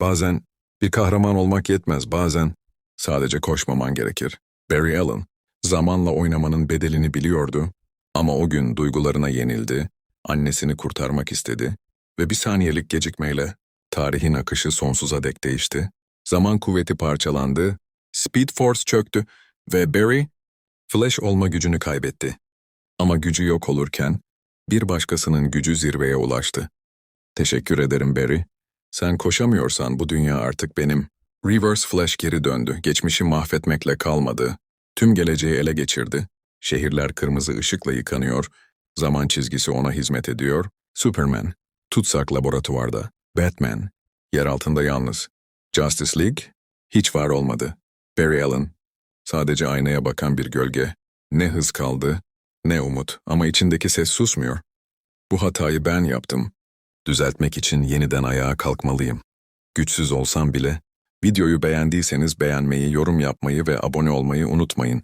Bazen bir kahraman olmak yetmez, bazen sadece koşmaman gerekir. Barry Allen, zamanla oynamanın bedelini biliyordu ama o gün duygularına yenildi, annesini kurtarmak istedi ve bir saniyelik gecikmeyle tarihin akışı sonsuza dek değişti. Zaman kuvveti parçalandı, Speed Force çöktü ve Barry, Flash olma gücünü kaybetti. Ama gücü yok olurken, bir başkasının gücü zirveye ulaştı. Teşekkür ederim Barry. Sen koşamıyorsan bu dünya artık benim. Reverse Flash geri döndü. Geçmişi mahvetmekle kalmadı. Tüm geleceği ele geçirdi. Şehirler kırmızı ışıkla yıkanıyor. Zaman çizgisi ona hizmet ediyor. Superman, tutsak laboratuvarda. Batman, yer altında yalnız. Justice League, hiç var olmadı. Barry Allen, sadece aynaya bakan bir gölge. Ne hız kaldı, ne umut ama içindeki ses susmuyor. Bu hatayı ben yaptım. Düzeltmek için yeniden ayağa kalkmalıyım. Güçsüz olsam bile, videoyu beğendiyseniz beğenmeyi, yorum yapmayı ve abone olmayı unutmayın.